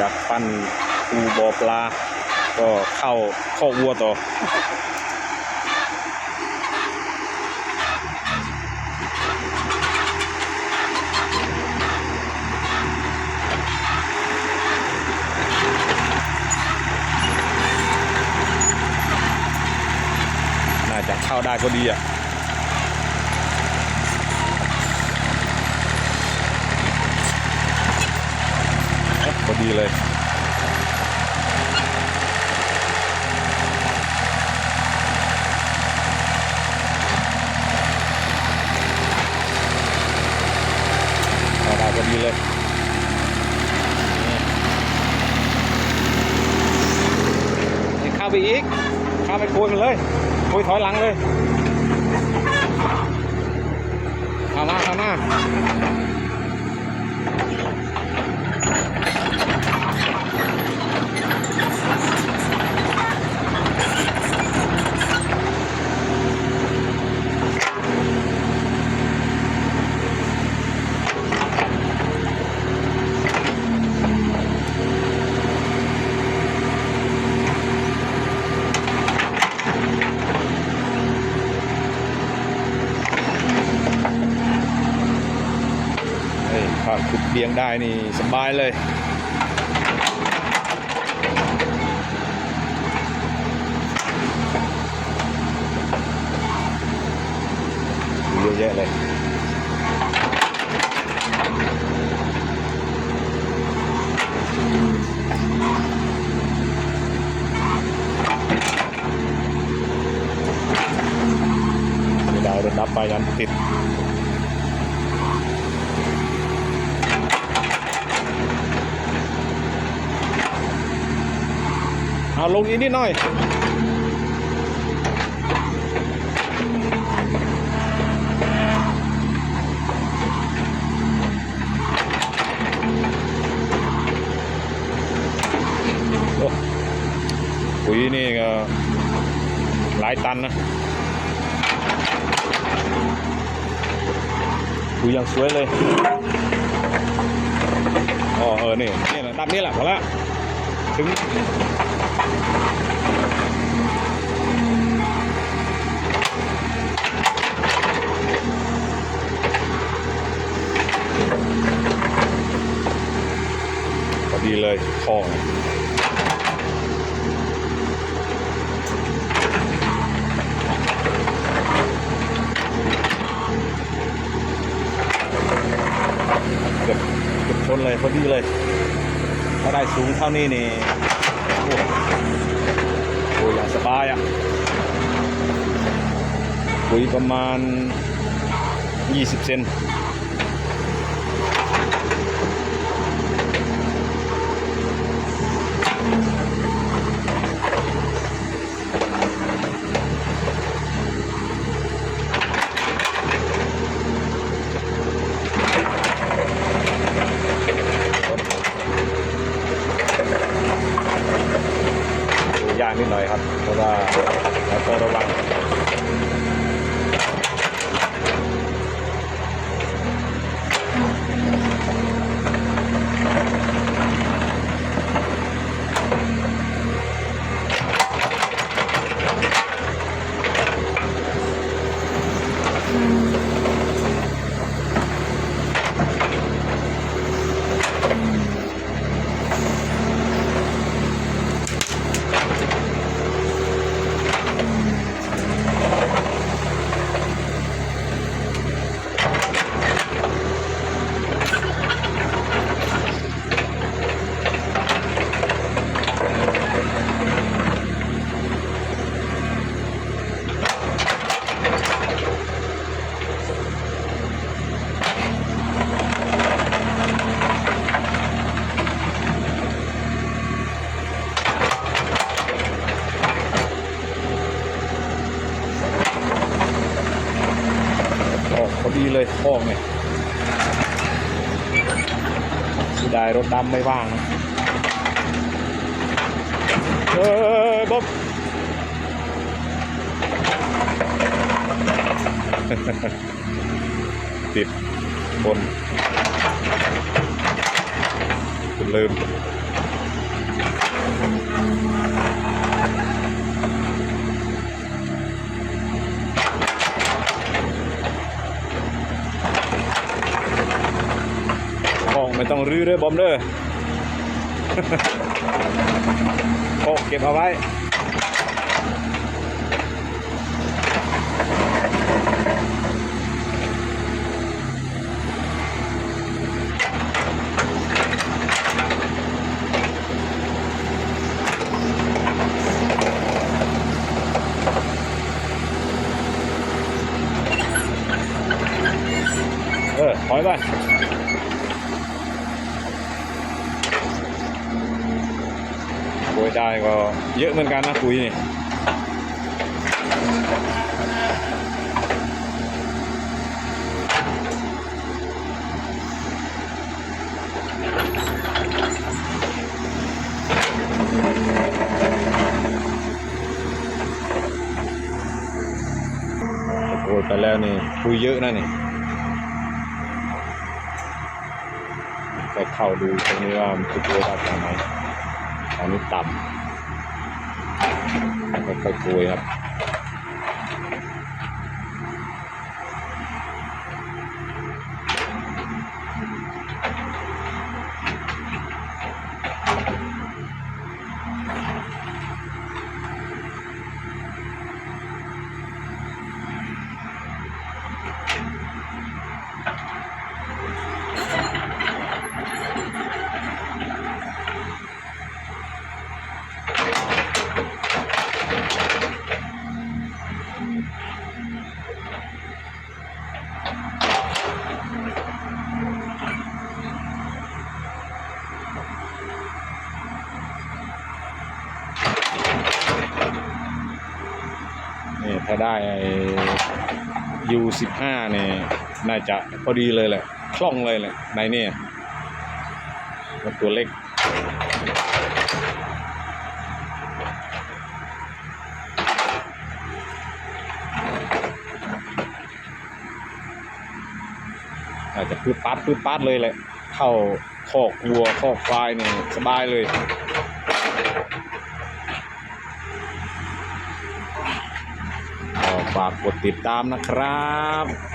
จากปั้นปูบ่อปลา ก็เข้าข้อกวัวต่อน่าจะเข้าได้ก็ดีอะ เอ๊ะพอ ดีเลยได้พอดีเล่ข้าไปอีกข้าไปคุยมันเลยคุยถอยหลังเลยเข้ามาเข้ามา ถ้าขุดเบียงได้นี่สบายเลย เยอะแยะเลยไม่ได้รถดับไปยันติด เอาลงอีกนิดหน่อยโอ้ปุ๋ยนี่ก็หลายตันนะปุ๋ยยังสวยเลย อ๋อ เออ นี่ นี่แหละดับนี่แหละพอละถึง พอดีเลยคลองเกือบเกือบชนเลยพอดีเลยถ้าได้สูงเท่านี้นี่ สบายอะปุ๋ยประมาณ 20 เซน ดูยากนิดหน่อยครับ เพราะ ว่าเราต้องระวัง ดีเลยคลองเนี่ยสียดายรถดำไม่ว่างนะเฮ้ยบ๊อบติดบนคุณลืม ของไม่ต้อง รื้อเลยบอมเด้อโอ้เก็บเอาไว้เออถอยไป ปุ๋ยได้ก็เยอะเหมือนกันนะปุ๋ยนี่โอ้ยไปแล้วนี่ปุ๋ยเยอะนะนี่ไปเข้าดูตรงนี้ว่ามันจะปุ๋ยได้ประมาณไหน อันนี้ต่ำค่อยๆคุยครับ ได้ยูสิบห้าเนี่ยน่าจะพอดีเลยแหละ คล่องเลยแหละ ในเนี่ยตัวเล็กอาจจะพืดปัดพืดปัดเลยแหละ เข้าคอกวัวคอกควายนี่สบายเลย ก็ ฝากกดติดตามนะครับ